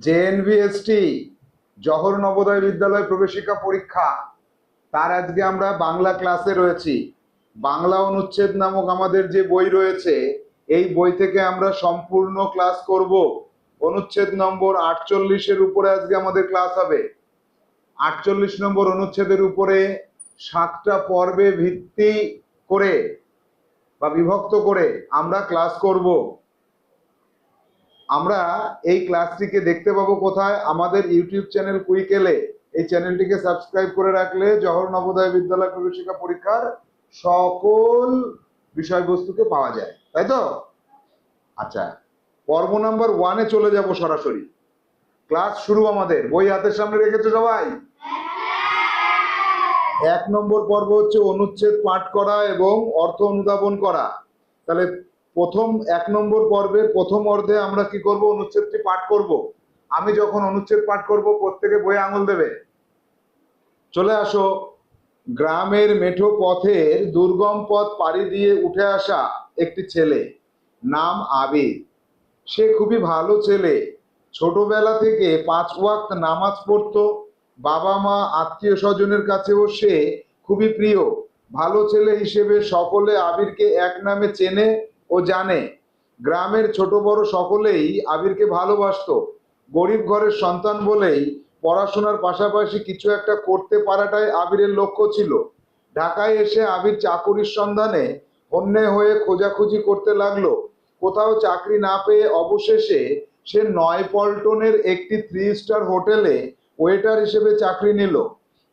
জেএনভিএসটি জহর নবোদয় বিদ্যালয় প্রবেশিকা পরীক্ষা। তার আজকে আমরা বাংলা ক্লাসে রয়েছি। বাংলা অনুচ্ছেদ নামক আমাদের যে বই রয়েছে, এই বই থেকে আমরা সম্পূর্ণ ক্লাস করব। অনুচ্ছেদ নম্বর আটচল্লিশের উপরে আজকে আমাদের ক্লাস হবে। আটচল্লিশ নম্বর অনুচ্ছেদের উপরে সাতটা পর্বে ভিত্তি করে বা বিভক্ত করে আমরা ক্লাস করব। আমরা এই ক্লাসটিকে দেখতে পাবো কোথায়। আমাদের ইউটিউব চ্যানেল কুইকেলে এই চ্যানেলটিকে সাবস্ক্রাইব করে রাখলে জহর নবোদয় বিদ্যালয় প্রবেশিকা পরীক্ষার সকল বিষয়বস্তুকে পাওয়া যায়। তাই তো? আচ্ছা পর্ব নাম্বার ওয়ানে চলে যাব সরাসরি। ক্লাস শুরু আমাদের। বই হাতের সামনে রেখেছো সবাই? এক নম্বর পর্ব হচ্ছে অনুচ্ছেদ পাঠ করা এবং অর্থ অনুধাবন করা। তাহলে প্রথম এক নম্বর পর্বের প্রথম অর্ধে আমরা কি করব? অনুচ্ছেদটি পাঠ করব। আমি যখন অনুচ্ছেদ পাঠ করব, প্রত্যেকে বই আঙুল দেবে। চলে আসো। গ্রামের মেঠো পথের দুর্গম পথ পাড়ি দিয়ে উঠে আসা একটি ছেলে, নাম আবির সে খুবই ভালো ছেলে। ছোটবেলা থেকে পাঁচ ওয়াক্ত নামাজ পড়তো। বাবা মা, আত্মীয় স্বজনের কাছেও সে খুবই প্রিয়। ভালো ছেলে হিসেবে সকলে আবিরকে এক নামে চেনে। ও জানে। গ্রামের ছোট বড় সকলেই আবিরকে ভালোবাসতো। গরিব ঘরের সন্তান বলেই পড়াশোনার পাশাপাশি কিছু একটা করতে পারাটাই আবিরের লক্ষ্য ছিল। ঢাকায় এসে আবির চাকুরির সন্ধানে অন্যে হয়ে খোঁজাখুঁজি করতে লাগল। কোথাও চাকরি না পেয়ে অবশেষে সে নয়পল্টনের একটি থ্রি স্টার হোটেলে ওয়েটার হিসেবে চাকরি নিল।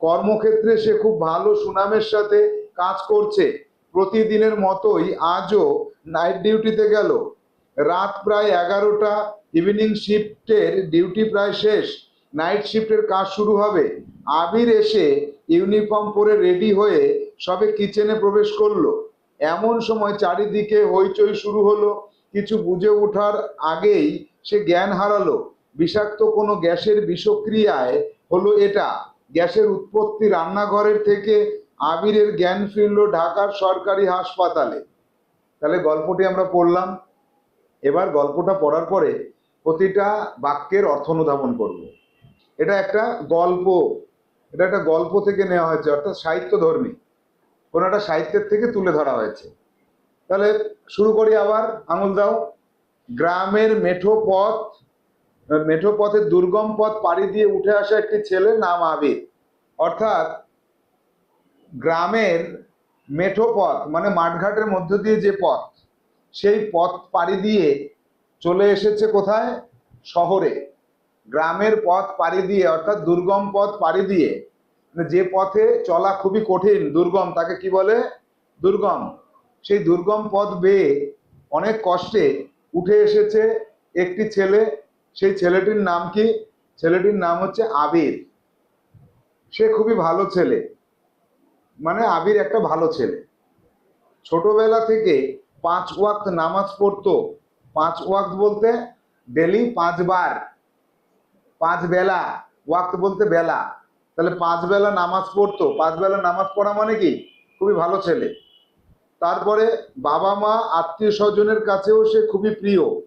কর্মক্ষেত্রে সে খুব ভালো সুনামের সাথে কাজ করছে। প্রতিদিনের মতোই আজও নাইট ডিউটিতে গেল। রাত প্রায় এগারোটা ইভিনিং শিফটের ডিউটি প্রায় শেষ। নাইট শিফটের কাজ শুরু হবে। আবির এসে ইউনিফর্ম পরে রেডি হয়ে সবে কিচেনে প্রবেশ করল। এমন সময় চারিদিকে হইচই শুরু হলো। কিছু বুঝে ওঠার আগেই সে জ্ঞান হারালো। বিষাক্ত কোনো গ্যাসের বিষক্রিয়ায় হলো এটা। গ্যাসের উৎপত্তি রান্নাঘরের থেকে আবিরের জ্ঞান ফিরল ঢাকার সরকারি হাসপাতালে। তাহলে গল্পটি আমরা পড়লাম। এবার গল্পটা পড়ার পরে প্রতিটা বাক্যের অর্থ অনুধাবন করব। এটা একটা গল্প। এটা একটা গল্প থেকে নেওয়া হয়েছে, অর্থাৎ সাহিত্যধর্মী। কোনো একটা সাহিত্যের থেকে তুলে ধরা হয়েছে। তাহলে শুরু করি আবার। আঙুল দাও। গ্রামের মেঠো পথ, মেঠো পথের দুর্গম পথ পাড়ি দিয়ে উঠে আসা একটি ছেলে নাম আবির। অর্থাৎ গ্রামের মেঠো পথ মানে মাঠঘাটের মধ্য দিয়ে যে পথ, সেই পথ পাড়ি দিয়ে চলে এসেছে কোথায়? শহরে। গ্রামের পথ পাড়ি দিয়ে, অর্থাৎ দুর্গম পথ পাড়ি দিয়ে মানে যে পথে চলা খুবই কঠিন, দুর্গম, তাকে কি বলে? দুর্গম। সেই দুর্গম পথ বেয়ে অনেক কষ্টে উঠে এসেছে একটি ছেলে, সেই ছেলেটির নাম কি? ছেলেটির নাম হচ্ছে আবির। সে খুবই ভালো ছেলে। মানে আবির একটা ভালো ছেলে। ছোটবেলা থেকে পাঁচ ওয়াক্ত নামাজ পড়তো। পাঁচ ওয়াক্ত বলতে ডেলি পাঁচবার। পাঁচ বেলা, ওয়াক্ত বলতে বেলা। তাহলে পাঁচ বেলা নামাজ পড়তো। পাঁচ বেলা নামাজ পড়া মানে কি? খুবই ভালো ছেলে। তারপরে বাবা মা, আত্মীয় স্বজনের কাছেও সে খুবই প্রিয়।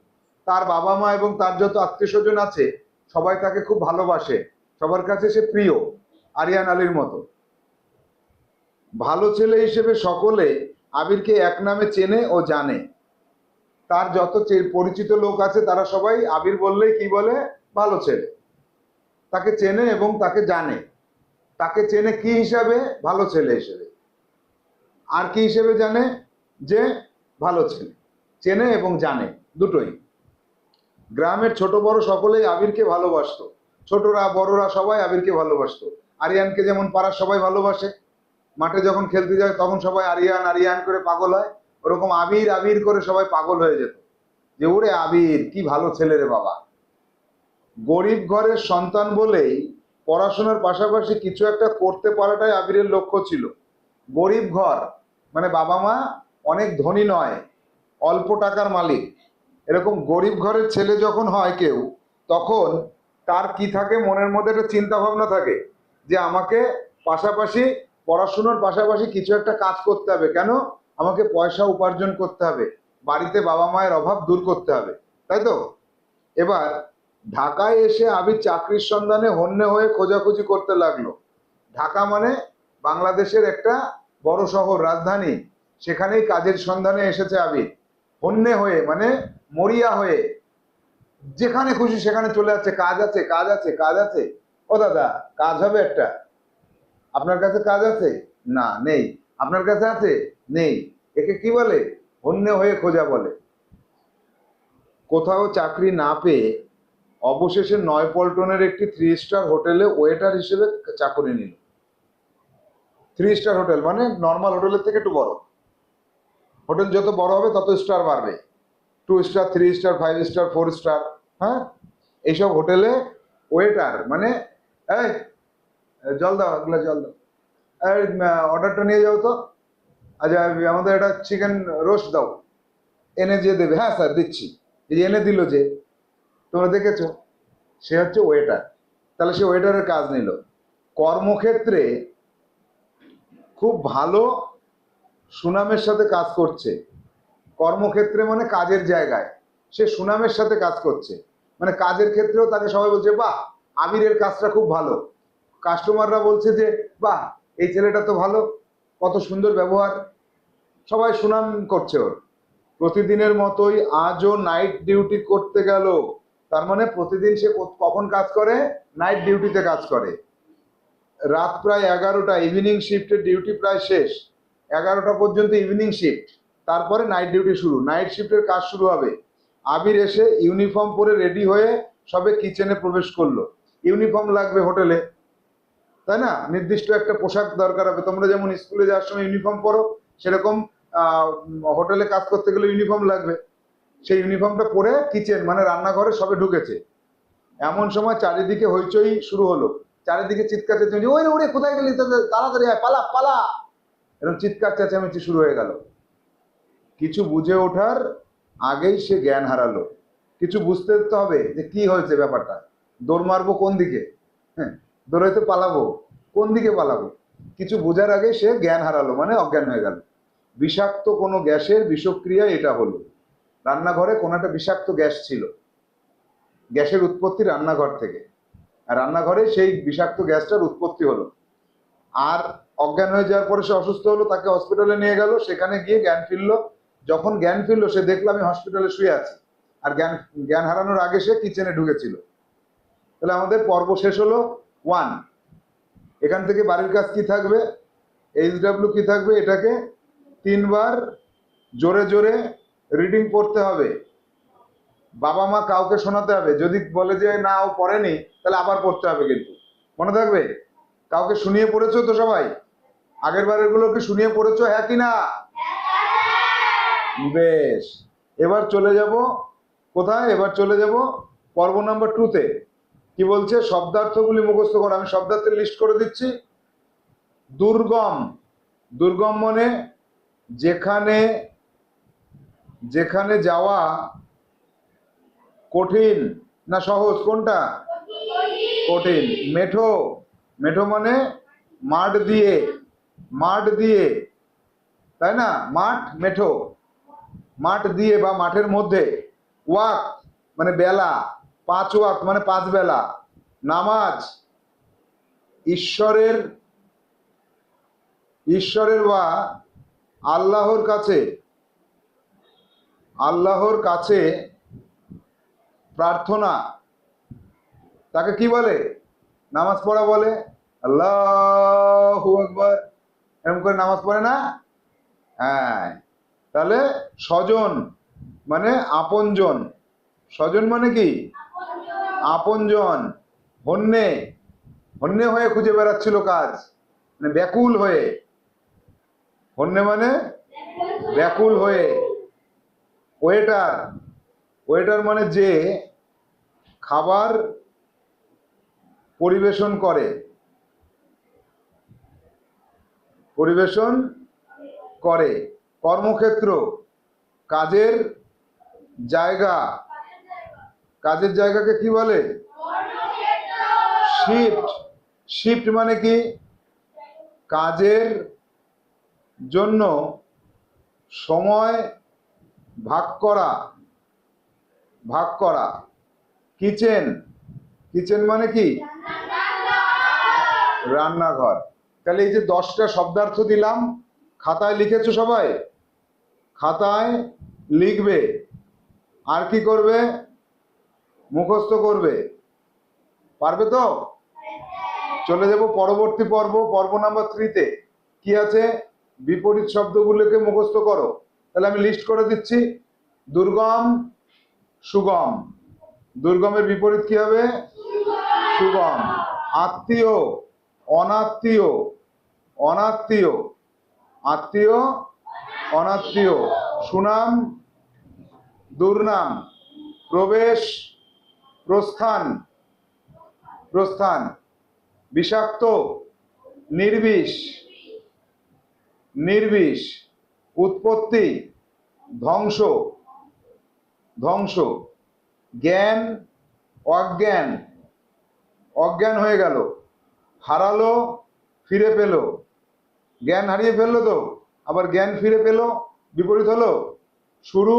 তার বাবা মা এবং তার যত আত্মীয় স্বজন আছে, সবাই তাকে খুব ভালোবাসে। সবার কাছে সে প্রিয়, আরিয়ান আলীর মতো। ভালো ছেলে হিসেবে সকলে আবিরকে এক নামে চেনে ও জানে। তার যত পরিচিত লোক আছে তারা সবাই আবির বললেই কি বলে? ভালো ছেলে। তাকে চেনে এবং তাকে জানে। তাকে চেনে কি হিসাবে? ভালো ছেলে হিসেবে। আর কি হিসেবে জানে? যে ভালো ছেলে। চেনে এবং জানে দুটোই। গ্রামের ছোট বড় সকলেই আবিরকে ভালোবাসত। ছোটরা, বড়রা সবাই আবিরকে ভালোবাসতো। আরিয়ানকে যেমন পাড়ার সবাই ভালোবাসে মাঠে যখন খেলতে যায়, তখন সবাই আরিয়ান আরিয়ান করে পাগল হয়। ওরকম আবির আবির করে সবাই পাগল হয়ে যেত। যে ওরে আবির কি ভালো ছেলে রে বাবা। গরিব ঘরের সন্তান বলেই পড়াশোনার পাশাপাশি কিছু একটা করতে পারাটাই আবিরের লক্ষ্য ছিল। গরিব ঘর মানে বাবা মা অনেক ধনী নয়, অল্প টাকার মালিক। এরকম গরিব ঘরের ছেলে যখন হয় কেউ, তখন তার কি থাকে? মনের মধ্যে একটা চিন্তা ভাবনা থাকে যে আমাকে পাশাপাশি পড়াশোনার পাশাপাশি কিছু একটা কাজ করতে হবে। কেন? আমাকে পয়সা উপার্জন করতে হবে। বাড়িতে বাবা মায়ের অভাব দূর করতে হবে। তাই তো? এবার ঢাকায় এসে আবির চাকরির সন্ধানে হন্যে হয়ে খোঁজাখুঁজি করতে লাগল। ঢাকা মানে বাংলাদেশের একটা বড় শহর, রাজধানী। সেখানেই কাজের সন্ধানে এসেছে আবির। হন্যে হয়ে মানে মরিয়া হয়ে। যেখানে খুশি সেখানে চলে যাচ্ছে। কাজ আছে কাজ আছে কাজ আছে। ও দাদা, কাজ হবে একটা। আপনার কাছে কাজ আছে? না, নেই। আপনার কাছে আছে? নেই। একে কি বলে? অন্য হয়ে খোঁজা বলে। কোথাও চাকরি না পেয়ে অবশেষে নয়পল্টনের একটি থ্রি স্টার হোটেলে ওয়েটার হিসেবে চাকরি নিল। থ্রি স্টার হোটেল মানে নর্মাল হোটেলের থেকে একটু বড়। হোটেল যত বড় হবে তত স্টার বাড়বে। Two star three star five star four star হ্যাঁ? এইসব হোটেলে ওয়েটার মানে জল দাও এগুলো জল দাও। এই অর্ডারটা নিয়ে যাও তো। আচ্ছা আমাদের একটা চিকেন রোস্ট দাও। এনে যে দেবে। হ্যাঁ স্যার দিচ্ছি। এই যে এনে দিল যে, তোমরা দেখেছ? সে হচ্ছে ওয়েটার তাহলে সে ওয়েটারের কাজ নিল। কর্মক্ষেত্রে খুব ভালো সুনামের সাথে কাজ করছে। কর্মক্ষেত্রে মানে কাজের জায়গায়। সে সুনামের সাথে কাজ করছে। মানে কাজের ক্ষেত্রেও তাকে সবাই বলছে, বাহ, আমিরের কাজটা খুব ভালো। কাস্টমাররা বলছে যে, বাহ, এই ছেলেটা তো ভালো, কত সুন্দর ব্যবহার। সবাই সুনাম করছে ওর। প্রতিদিনের মতোই আজও নাইট ডিউটি করতে গেল। তার মানে প্রতিদিন সে কখন কাজ করে? নাইট ডিউটিতে কাজ করে। রাত প্রায় এগারোটা ইভিনিং শিফটের ডিউটি প্রায় শেষ। এগারোটা পর্যন্ত ইভিনিং শিফট তারপরে নাইট ডিউটি শুরু। নাইট শিফটের কাজ শুরু হবে। আবির এসে ইউনিফর্ম পরে রেডি হয়ে সবে কিচেনে প্রবেশ করল। ইউনিফর্ম লাগবে হোটেলে তাই না? নির্দিষ্ট একটা পোশাক দরকার হবে। তোমরা যেমন স্কুলে যাওয়ার সময় ইউনিফর্ম পরো, সেরকম হোটেলে কাজ করতে গেলে ইউনিফর্ম লাগবে। সেই ইউনিফর্মটা পরে কিচেন মানে রান্নাঘরে সবে ঢুকেছে। এমন সময় চারিদিকে হইচই শুরু হলো। চারিদিকে চিৎকার চেঁচামেচি ওই ওরে, কোথায় গেলি? তাড়াতাড়ি আয়, পালা পালা! এরকম চিৎকার চেঁচামেচি শুরু হয়ে গেল। কিছু বুঝে ওঠার আগেই সে জ্ঞান হারালো। কিছু বুঝতে হবে যে কি হয়েছে ব্যাপারটা। দৌড় মারবো কোন দিকে? হ্যাঁ। দৌড়াইতে পালাবো। কোন দিকে পালাবো? কিছু বোঝার আগে সে জ্ঞান হারালো মানে অজ্ঞান হয়ে গেল। বিষাক্ত কোনো গ্যাসের বিষক্রিয়া এটা হলো। রান্নাঘরে কোনো একটা বিষাক্ত গ্যাস ছিল। গ্যাসের উৎপত্তি রান্নাঘর থেকে। আর রান্নাঘরে সেই বিষাক্ত গ্যাসটার উৎপত্তি হলো। আর অজ্ঞান হয়ে যাওয়ার পরে সে অসুস্থ হলো, তাকে হসপিটালে নিয়ে গেল। সেখানে গিয়ে জ্ঞান ফিরলো। যখন জ্ঞান ফিরলো, সে দেখল, আমি হসপিটালে শুয়ে আছি। আর জ্ঞান জ্ঞান হারানোর আগে সে কিচেনে ঢুকেছিল। তাহলে আমাদের পর্ব শেষ হলো। ওয়ান। এখান থেকে বাড়ির কাজ কি থাকবে? এইচ ডাব্লিউ কি থাকবে? এটাকে তিনবার জোরে জোরে রিডিং পড়তে হবে। বাবা মা কাউকে শোনাতে হবে। যদি বলে যে, না, ও পড়েনি, তাহলে আবার পড়তে হবে কিন্তু। মনে থাকবে? কাউকে শুনিয়ে পড়েছো তো সবাই? আগের বারেরগুলো কি শুনিয়ে পড়েছো? হ্যাঁ কি না? বেশ। এবার চলে যাব কোথায়? এবার চলে যাব পর্ব নাম্বার টুতে কি বলছে? শব্দার্থগুলি মুখস্থ করো, আমি শব্দার্থের লিস্ট করে দিচ্ছি। দুর্গম দুর্গম মানে যেখানে যেখানে যাওয়া কঠিন না সহজ? কোনটা? কঠিন। মেঠো মেঠো মানে মাঠ দিয়ে মাঠ দিয়ে, তাই না? মাঠ, মেঠো। মাঠ দিয়ে বা মাঠের মধ্যে। ওয়াক মানে বেলা। পাঁচ ওয়াক মানে পাঁচ বেলা। নামাজ, ঈশ্বরের ঈশ্বরের বা আল্লাহর কাছে আল্লাহর কাছে প্রার্থনা। তাকে কি বলে? নামাজ পড়া বলে? আল্লাহ আকবার। এরকম করে নামাজ পড়ে না? হ্যাঁ। তাহলে স্বজন মানে আপনজন। স্বজন মানে কি? আপনজন, হন্যে। হন্যে হয়ে খুঁজে বেড়াচ্ছিল কাজ মানে ব্যাকুল হয়ে। হন্যে মানে? ব্যাকুল হয়ে। ওয়েটার। ওয়েটার মানে যে খাবার পরিবেশন করে। পরিবেশন করে। কর্মক্ষেত্র, কাজের জায়গা। কাজের জায়গাকে কি বলে? শিফট শিফট মানে কি? কাজের জন্য সময় ভাগ করা। ভাগ করা। কিচেন কিচেন মানে কি? রান্নাঘর। তাহলে এই যে দশটা শব্দার্থ দিলাম, খাতায় লিখেছো সবাই? খাতায় লিখবে। আর কি করবে? মুখস্থ করবে। পারবে তো? চলে যাব পরবর্তী পর্ব পর্ব নাম্বার থ্রিতে। কি আছে? বিপরীত শব্দগুলোকে মুখস্থ করো। তাহলে আমি লিস্ট করে দিচ্ছি। দুর্গম, সুগম। দুর্গমের বিপরীত কি হবে? সুগম। আত্মীয়, অনাত্মীয়। অনাত্মীয়। আত্মীয়, অনাত্মীয়। সুনাম, দুর্নাম। প্রবেশ প্রস্থান প্রস্থান, বিষাক্ত, নির্বিষ নির্বিষ, উৎপত্তি, ধ্বংস ধ্বংস, জ্ঞান, অজ্ঞান অজ্ঞান হয়ে গেল, হারালো, ফিরে পেল, জ্ঞান হারিয়ে ফেলল তো, আবার জ্ঞান ফিরে পেল, বিপরীত হলো, শুরু,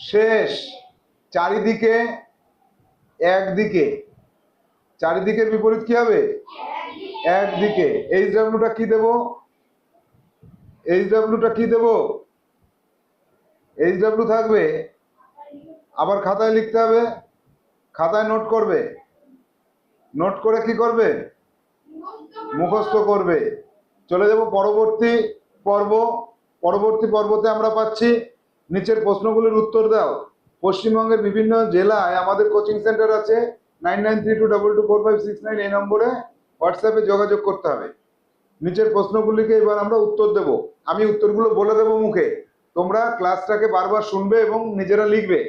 শেষ, চারিদিকে একদিকে। চারিদিকের বিপরীত কি হবে? একদিকে। এইচ ডাব্লিউটা কি দেব? এইচ ডাব্লিউটা কি দেব? এইচ ডাব্লিউ থাকবে। আবার খাতায় লিখতে হবে। খাতায় নোট করবে। নোট করে কি করবে? মুখস্থ করবে। চলে যাব পরবর্তী পর্ব। পরবর্তী পর্বতে আমরা পাচ্ছি। নিচের প্রশ্নগুলির উত্তর দাও। পশ্চিমবঙ্গের বিভিন্ন জেলায় আমাদের কোচিং সেন্টার আছে nine nine three two two four five six nine এই নম্বরে হোয়াটসঅ্যাপে যোগাযোগ করতে হবে। নিচের প্রশ্নগুলিকে এবার আমরা উত্তর দেব। আমি উত্তরগুলো বলে দেবো মুখে। তোমরা ক্লাসটাকে বারবার শুনবে এবং নিজেরা লিখবে।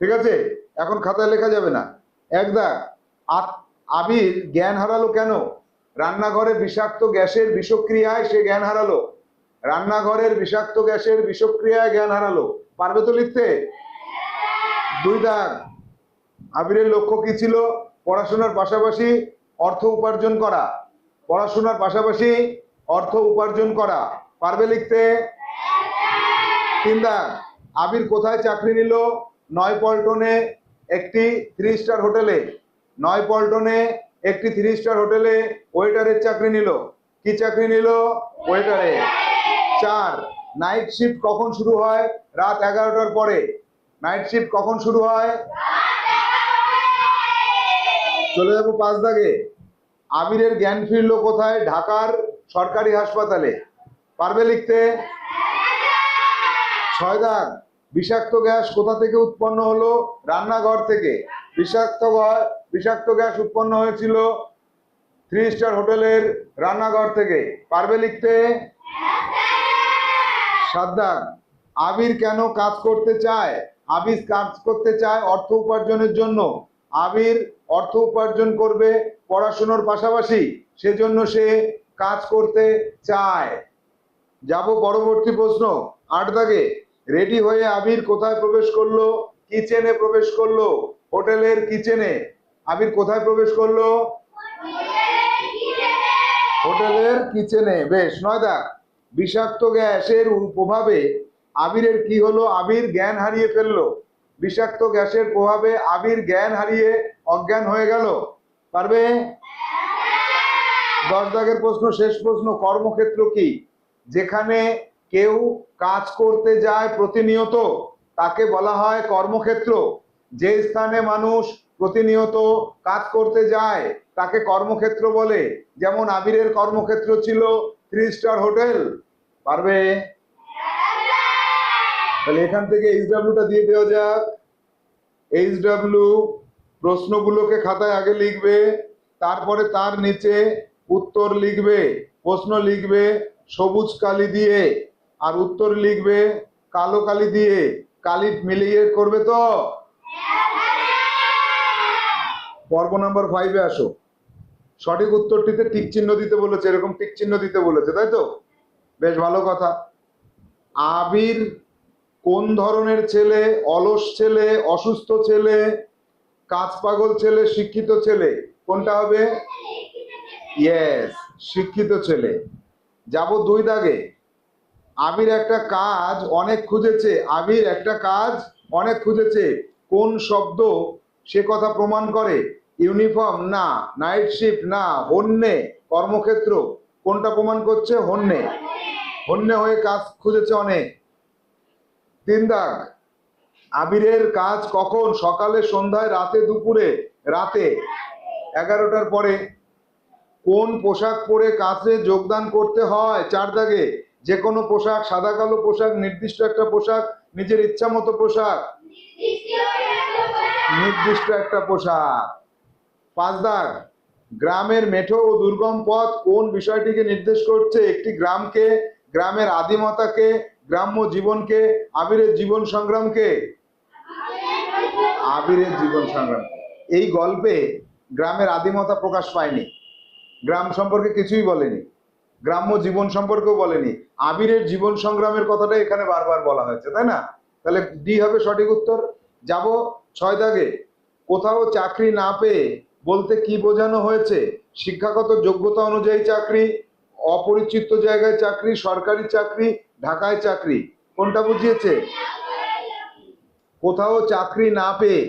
ঠিক আছে? এখন খাতায় লেখা যাবে না। এক দাগ আবির জ্ঞান হারালো কেন? রান্নাঘরে বিষাক্ত গ্যাসের বিষক্রিয়ায় সে জ্ঞান হারালো। রান্নাঘরের বিষাক্ত গ্যাসের বিষক্রিয়ায় জ্ঞান হারালো। পারবে তো লিখতে? দুই দাগ। আবিরের লক্ষ্য কি ছিল? পড়াশোনার পাশাপাশি অর্থ উপার্জন করা। পড়াশোনার পাশাপাশি অর্থ উপার্জন করা। পারবে লিখতে? তিন দাগ। আবির কোথায় চাকরি নিল? নয় পল্টনে একটি থ্রি স্টার হোটেলে। নয় পল্টনে একটি থ্রি স্টার হোটেলে ওয়েটারের চাকরি নিল। কি চাকরি নিল? ওয়েটারে চার নাইট শিফট কখন শুরু হয়? রাত এগারোটার পরে। নাইট শিফট কখন শুরু হয়? চলে যাব পাঁচ দাগে। আবিরের জ্ঞান ফিরলো কোথায়? ঢাকার সরকারি হাসপাতালে। পারবে লিখতে? ছয় দাগ। বিষাক্ত গ্যাস কোথা থেকে উৎপন্ন হলো? রান্নাঘর থেকে। বিষাক্ত বিষাক্ত গ্যাস উৎপন্ন হয়েছিল থ্রি স্টার হোটেলের রান্নাঘর থেকে। পারবে লিখতে? দাগ। আবির কেন কাজ করতে চায়? আবির কাজ করতে চায় অর্থ উপার্জনের জন্য। আবির অর্থ উপার্জন করবে পড়াশোনার পাশাপাশি, সেজন্য সে কাজ করতে চায়। যাব পরবর্তী প্রশ্ন। আট দাগে, রেডি হয়ে আবির কোথায় প্রবেশ করল? কিচেনে প্রবেশ করল? হোটেলের কিচেনে। আবির কোথায় প্রবেশ করল? হোটেলের কিচেনে। বেশ, নয় দাগ। বিষাক্ত গ্যাসের প্রভাবে আবিরের কি হলো? আবির জ্ঞান হারিয়ে ফেলল। বিষাক্ত গ্যাসের প্রভাবে আবির জ্ঞান হারিয়ে অজ্ঞান হয়ে গেল। পারবে? দশ দাগের প্রশ্ন, শেষ প্রশ্ন, কর্মক্ষেত্র কি? যেখানে কেউ কাজ করতে যায় প্রতিনিয়ত, তাকে বলা হয় কর্মক্ষেত্র। যে স্থানে মানুষ প্রতিনিয়ত কাজ করতে যায়, তাকে কর্মক্ষেত্র বলে। যেমন আবিরের কর্মক্ষেত্র ছিল থ্রি স্টার হোটেল পারবে? তাহলে এখান থেকে এইচ ডাব্লিউটা দিয়ে দেওয়া যাক। এইচ ডাব্লিউ প্রশ্নগুলোকে খাতায় আগে লিখবে, তারপরে তার নিচে উত্তর লিখবে, প্রশ্ন লিখবে সবুজ কালি দিয়ে, আর উত্তর লিখবে কালো কালি দিয়ে। কালি মিলিয়ে করবে তো? পর্ব নাম্বার ফাইভে আসো। সঠিক উত্তরটিতে টিক চিহ্ন দিতে বলেছে, এরকম টিক চিহ্ন দিতে বলেছে, তাই তো? বেশ ভালো কথা। আবির কোন ধরনের ছেলে, অলস ছেলে, অসুস্থ ছেলে, কাজ পাগল ছেলে, শিক্ষিত ছেলে? কোনটা হবে? ইয়েস শিক্ষিত ছেলে। যাব দুই দাগে। আবির একটা কাজ অনেক খুঁজেছে। আবির একটা কাজ অনেক খুঁজেছে। কোন শব্দ সে কথা প্রমাণ করে? ইউনিফর্ম? না। Night shift? না। হন্যে, কর্মক্ষেত্র। কোনটা প্রমাণ করছে? হন্যে। হন্যে হয়ে কাজ খুঁজেছে অনেক। তিন দাগ। আবিরের কাজ কখন? সকালে, সন্ধ্যায়, রাতে, দুপুরে? রাতে। এগারোটার পরে। কোন পোশাক পরে কাজে যোগদান করতে হয়? চার দাগে। যে কোনো পোশাক, সাদা, কালো পোশাক, নির্দিষ্ট একটা পোশাক, নিজের ইচ্ছা মতো পোশাক। নির্দিষ্ট একটা পোশাক। পাঁচ দাগ। গ্রামের মেঠো ও দুর্গম পথ কোন বিষয়টিকে নির্দেশ করছে? একটি গ্রামকে, গ্রামের আদিমতাকে গ্রাম্য জীবনকে, আবিরের জীবন সংগ্রামকে? আবিরের জীবন সংগ্রাম। এই গল্পে গ্রামের আদিমতা প্রকাশ পায়নি। গ্রাম সম্পর্কে কিছুই বলেনি। গ্রাম্য জীবন সম্পর্কেও বলেনি। আবিরের জীবন সংগ্রামের কথাটা এখানে বারবার বলা হয়েছে, তাই না? তাহলে ডি হবে সঠিক উত্তর? যাব ছয় দাগে। কোথাও চাকরি না পেয়ে বলতে কি বোঝানো হয়েছে? শিক্ষাগত যোগ্যতা অনুযায়ী চাকরি, অপরিচিত জায়গায় চাকরি, সরকারি চাকরি ঢাকায় চাকরি, কোনটা বুঝিয়েছে? কোথাও চাকরি না পেয়ে,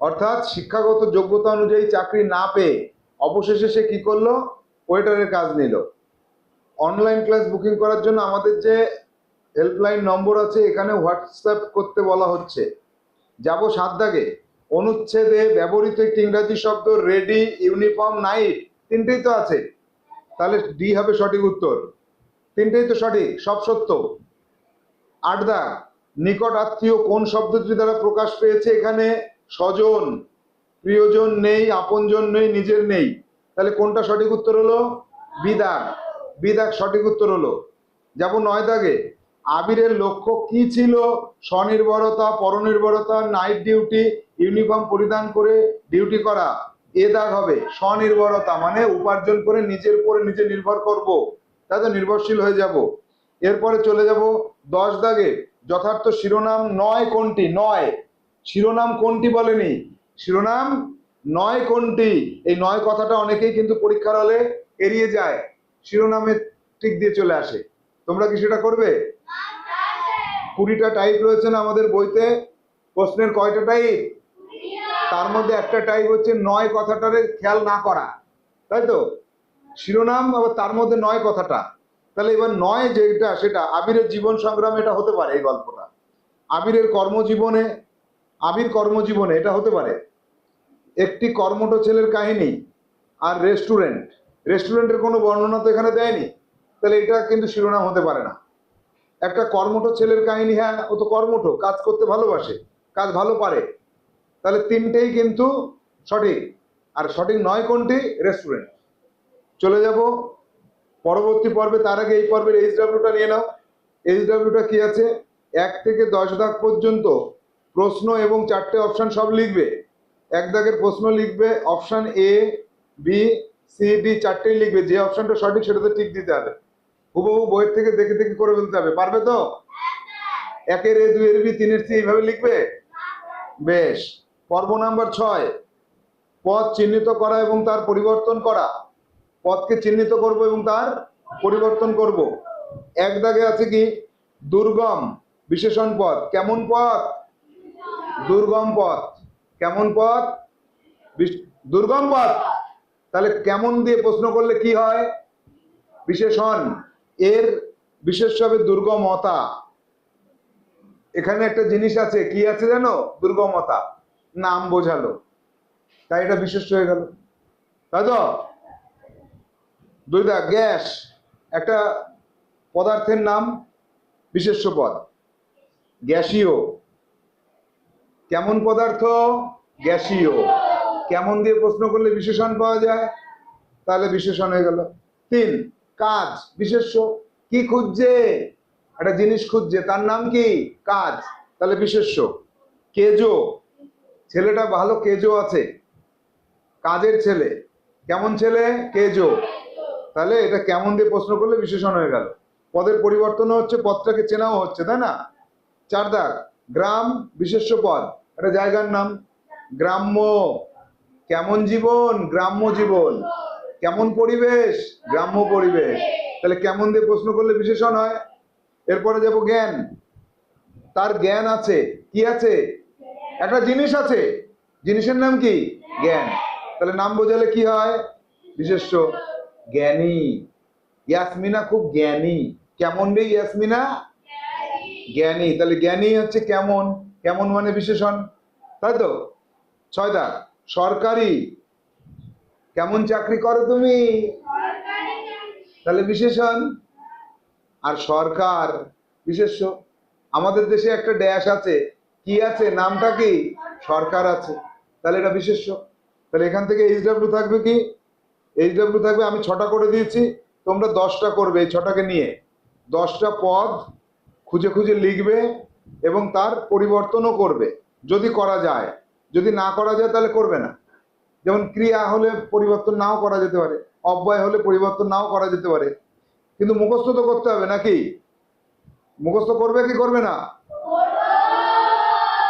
অর্থাৎ শিক্ষাগত যোগ্যতা অনুযায়ী চাকরি না পেয়ে অবশেষে সে কি করল? ওয়েটারের কাজ নিল। অনলাইন ক্লাস বুকিং করার জন্য আমাদের যে হেল্পলাইন নম্বর আছে, এখানে হোয়াটসঅ্যাপ করতে বলা হচ্ছে। যাব সাত দাগে। অনুচ্ছেদে ব্যবহৃত একটি ইংরাজি শব্দ রেডি ইউনিফর্ম নাইট তিনটেই তো আছে। তাহলে ডি হবে সঠিক উত্তর। তিনটেই তো সঠিক, সব সত্য। আট দাগ নিকট আত্মীয় কোন শব্দটি দ্বারা প্রকাশ পেয়েছে এখানে? স্বজন। প্রিয়জন নেই, আপনজন নেই, নিজের নেই। তাহলে কোনটা সঠিক উত্তর হলো? বিদাগ। বিদাগ সঠিক উত্তর হলো। যাব নয় দাগে। আবিরের লক্ষ্য কি ছিল? স্বনির্ভরতা, পরনির্ভরতা নাইট ডিউটি ইউনিফর্ম পরিধান করে ডিউটি করা। এ দাগ হবে। স্বনির্ভরতা মানে উপার্জন করে নিজের উপরে নিজে নির্ভর করব। তাই তো নির্ভরশীল হয়ে যাব। এরপরে চলে যাব দশ দাগে। যথার্থ শিরোনাম নয় কোনটি? নয়। শিরোনাম কোনটি বলেনি? শিরোনাম নয় কোনটি? এই নয় কথাটা অনেকেই কিন্তু পরীক্ষার হলে এড়িয়ে যায়। শিরোনামে টিক দিয়ে চলে আসে। তোমরা কি সেটা করবে? কুড়িটা টাইপ রয়েছে না আমাদের বইতে? প্রশ্নের কয়টা টাইপ তার মধ্যে একটা টাইপ হচ্ছে নয় কথাটারে খেয়াল না করা। তাই তো? শিরোনাম, আবার তার মধ্যে নয় কথাটা। তাহলে এবার নয় যেটা, সেটা আবিরের জীবন সংগ্রাম এটা হতে পারে এই গল্পটা। আবিরের কর্মজীবনে আবির কর্মজীবনে এটা হতে পারে। একটি কর্মঠ ছেলের কাহিনী আর রেস্টুরেন্ট। রেস্টুরেন্টের কোনো বর্ণনা তো এখানে দেয়নি। তাহলে এটা কিন্তু শিরোনাম হতে পারে না। একটা কর্মঠ ছেলের কাহিনী হ্যাঁ ও তো কর্মঠ, কাজ করতে ভালোবাসে, কাজ ভালো পারে। তাহলে তিনটেই কিন্তু সঠিক। আর সঠিক নয় কোনটি? রেস্টুরেন্ট। চলে যাব। পরবর্তী পর্বে, তার আগে এই পর্বের এইচ ডাব্লিউটা নিয়ে নাও। এইচ ডাব্লিউটা কি আছে? এক থেকে দশ দাগ পর্যন্ত প্রশ্ন এবং চারটে অপশান সব লিখবে। এক দাগের প্রশ্ন লিখবে, option A B C D চারটেই লিখবে। যে অপশানটা সঠিক সেটাতে টিক দিতে হবে। হুবহু বইয়ের থেকে দেখে দেখে করে ফেলতে হবে। পারবে তো? একের এ, দুইয়ের বি, তিনের সি এইভাবে লিখবে? বেশ। পর্ব নাম্বার ছয়। পথ চিহ্নিত করা এবং তার পরিবর্তন করা। পদকে চিহ্নিত করব এবং তার পরিবর্তন করব। এক দাগে আছে কি? দুর্গম বিশেষণ পথ। কেমন পথ? দুর্গম পথ। কেমন পথ? দুর্গম পথ। তাহলে কেমন দিয়ে প্রশ্ন করলে কি হয়? বিশেষণ। এর বিশেষ হবে দুর্গমতা। এখানে একটা জিনিস আছে। কি আছে জানো? দুর্গমতা। নাম বোঝালো। তাই এটা বিশেষ হয়ে গেল। তাই তো? দুইটা গ্যাস, একটা পদার্থের নাম বিশেষ্য পদ। গ্যাসীয়। কেমন পদার্থ? গ্যাসীয়। কেমন দিয়ে প্রশ্ন করলে বিশেষণ পাওয়া যায়? তাহলে বিশেষণ হয়ে গেল। তিন, কাজ, বিশেষ্য। কি খুঁজছে? একটা জিনিস খুঁজছে, তার নাম কি? কাজ। তাহলে বিশেষ্য। কেজো। ছেলেটা ভালো কেজো আছে। কাজের ছেলে। কেমন ছেলে? কেজো। তাহলে এটা কেমন দিয়ে প্রশ্ন করলে বিশেষণ হয়ে গেল? পদের পরিবর্তনও হচ্ছে, পদটাকে চেনাও হচ্ছে, তাই না? চার দাগ, গ্রাম বিশেষ্য পদ, একটা জায়গার নাম, গ্রাম্য, কেমন জীবন, গ্রাম্য জীবন, কেমন পরিবেশ, গ্রাম্য পরিবেশ, তাহলে কেমন দিয়ে প্রশ্ন করলে বিশেষণ হয়? এরপরে যাব জ্ঞান, তার জ্ঞান আছে, কি আছে? একটা জিনিস আছে, জিনিসের নাম কি? জ্ঞান, তাহলে নাম বোঝালে কি হয়? বিশেষ্য জ্ঞানী। ইয়াসমিনা খুব জ্ঞানী। কেমন রে ইয়াসমিনা? জ্ঞানী। তাহলে জ্ঞানী হচ্ছে কেমন? কেমন মানে বিশেষণ? তাই তো? ছয় সরকারি। কেমন চাকরি করো তুমি? তাহলে বিশেষণ? আর সরকার। বিশেষ্য আমাদের দেশে একটা ড্যাশ আছে। কি আছে? নামটা কি? সরকার আছে। তাহলে এটা বিশেষ্য তাহলে এখান থেকে এইচ ডাব্লিউ থাকবে কি? এইচ ডাব্লিউ থাকবে, আমি ছটা করে দিয়েছি, তোমরা দশটা করবে এই ছটাকে নিয়ে। দশটা পদ খুঁজে খুঁজে লিখবে এবং তার পরিবর্তনও করবে, যদি করা যায়। যদি না করা যায়, তাহলে করবে না। যেমন ক্রিয়া হলে পরিবর্তন নাও করা যেতে পারে, অব্যয় হলে পরিবর্তন নাও করা যেতে পারে। কিন্তু মুখস্থ তো করতে হবে নাকি? মুখস্থ করবে কি করবে না?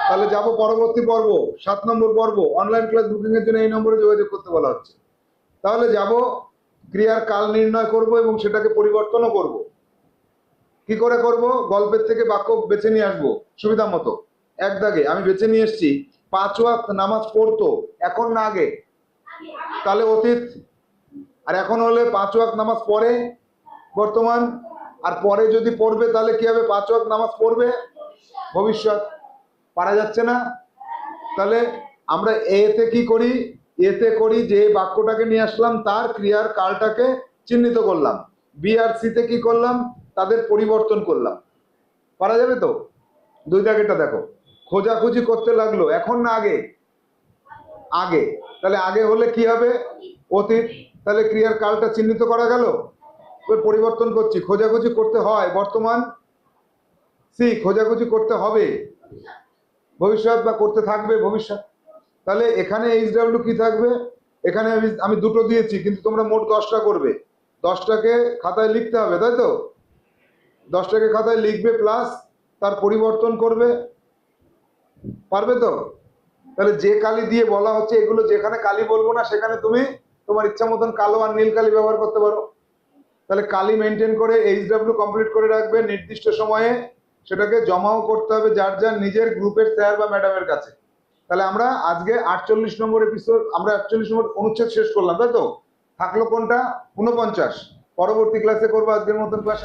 তাহলে যাব পরবর্তী পর্ব, সাত নম্বর পর্ব অনলাইন ক্লাস বুকিং এর জন্য এই নম্বরে যোগাযোগ করতে বলা হচ্ছে। তাহলে যাব, ক্রিয়ার কাল নির্ণয় করব এবং সেটাকে পরিবর্তনও করব। কি করে করব? গল্পের থেকে বাক্য বেছে নিয়ে আসব, সুবিধা মতো। এক দাগে, আমি বেছে নিয়ে এসেছি, পাঁচ ওয়াক্ত নামাজ পড়তো, এখন না আগে। তাহলে অতীত, আর এখন হলে পাঁচ ওয়াক্ত নামাজ পড়ে বর্তমান, আর পরে যদি পড়বে তাহলে কি হবে? পাঁচ ওয়াক্ত নামাজ পড়বে? ভবিষ্যৎ, পারা যাচ্ছে না। তাহলে আমরা এতে কি করি? এতে করি যে বাক্যটাকে নিয়ে আসলাম, তার ক্রিয়ার কালটাকে চিহ্নিত করলাম। বি আর সিতে কি করলাম? তাদের পরিবর্তন করলাম। পারা যাবে তো? দুই দাগেটা দেখো। খোঁজাখুঁজি করতে লাগল, এখন না আগে? আগে। তাহলে আগে হলে কি হবে? অতীত। তাহলে ক্রিয়ার কালটা চিহ্নিত করা গেল? পরিবর্তন করছি। খোঁজাখুঁজি করতে হয় বর্তমান? সি, খোঁজাখুঁজি করতে হবে। ভবিষ্যৎ বা করতে থাকবে ভবিষ্যৎ? তাহলে এখানে এইচ ডাব্লিউ কি থাকবে? এখানে আমি আমি দুটো দিয়েছি, কিন্তু তোমরা মোট দশটা করবে। দশটাকে খাতায় লিখতে হবে, তাই তো? দশটাকে খাতায় লিখবে প্লাস তার পরিবর্তন করবে। পারবে তো? তাহলে যে কালি দিয়ে বলা হচ্ছে, এগুলো যেখানে কালি বলব না, সেখানে তুমি তোমার ইচ্ছা মতন কালো আর নীল কালি ব্যবহার করতে পারো। তাহলে কালি মেনটেন করে এইচ ডাব্লিউ কমপ্লিট করে রাখবে, নির্দিষ্ট সময়ে সেটাকে জমাও করতে হবে, যার যার নিজের গ্রুপের স্যার বা ম্যাডামের কাছে। তাহলে আমরা আজকে আটচল্লিশ নম্বর এপিসোড আমরা আটচল্লিশ নম্বর অনুচ্ছেদ শেষ করলাম, তাই তো? থাকল কোনটা? উনপঞ্চাশ পরবর্তী ক্লাসে করব আজকের মতন ক্লাস।